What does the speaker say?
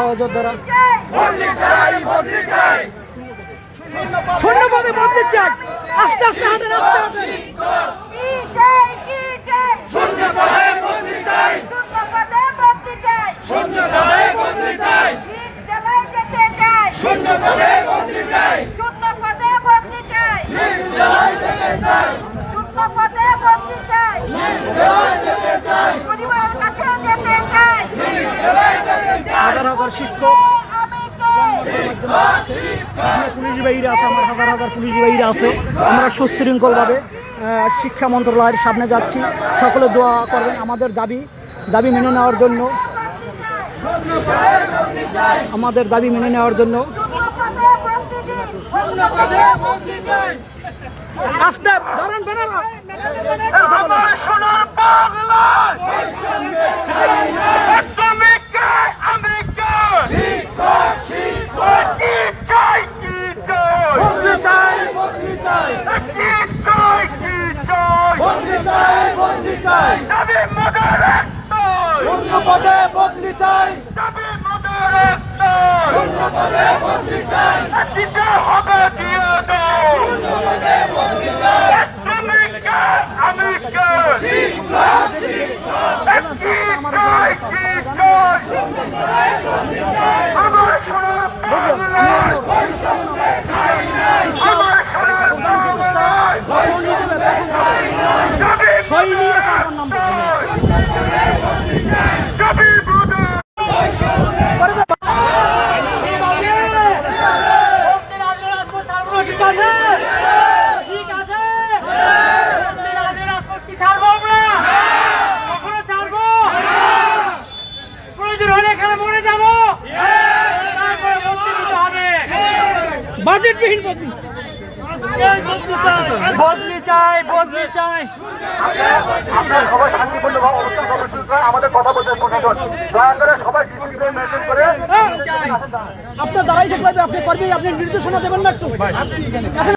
সহযোদ্ধারা চাই বদলি চাই চাই আস্তে আস্তে হাতের আস্তে আস্তে। কি চাই কি চাই শূন্য পদে বদলি চাই শূন্য পদে ভর্তি চাই শূন্য পদে বদলি চাই শীত জ্বালায় যেতে চাই শূন্য পদে বদলি চাই শূন্য পদে ভর্তি চাই জেলায় যেতে চাই শূন্য পদে ভর্তি চাই জেলায় যেতে চাই পরিবারের কাছে যেতে চাই জেলায় যেতে চাই হাজার হাজার শিক্ষক পুলিশ বাহিনী আছে আমার হাজার হাজার পুলিশ বাহিনী আছে। আমরা সুশৃঙ্খলভাবে শিক্ষা মন্ত্রণালয়ের সামনে যাচ্ছি। সকলে দোয়া করবেন আমাদের দাবি দাবি মেনে নেওয়ার জন্য। আমাদের দাবি মেনে নেওয়ার জন্য। আস্তে দাঁড়ান বেনারা আমার সোনার বাংলায় তুমি কে আমি কে শিক্ষক শিক্ষক কি চাই কি চাই বদলি চাই বদলি চাই কি চাই কি চাই বদলি চাই বদলি চাই দাবি মদের শূন্য পদে বদলি চাই। দাবি মদের একটাই শূন্য পদে বদলি চাই। দিতে হবে দিয়ে দাও শূন্য পদে বদলি চাই। তুমি কে আমি কে শিক্ষক শিক্ষক কি চাই কি চাই আমার সোনার বাংলায়। আমার সোনার বাংলায়। দাবি সই নিয়ে তারপর নাম বাজেটবিহীন বদলি। বদলি চাই বদলি চাই। আপনার সবাই অবস্থান কর্মসূচি আমাদের কথা বলতে প্রশাসন দয়া করে সবাই ডিসিপ্লিন মেনটেন করে আপনার দাঁড়াই থাকলে আপনি করবেন আপনি নির্দেশনা দেবেন না একটু।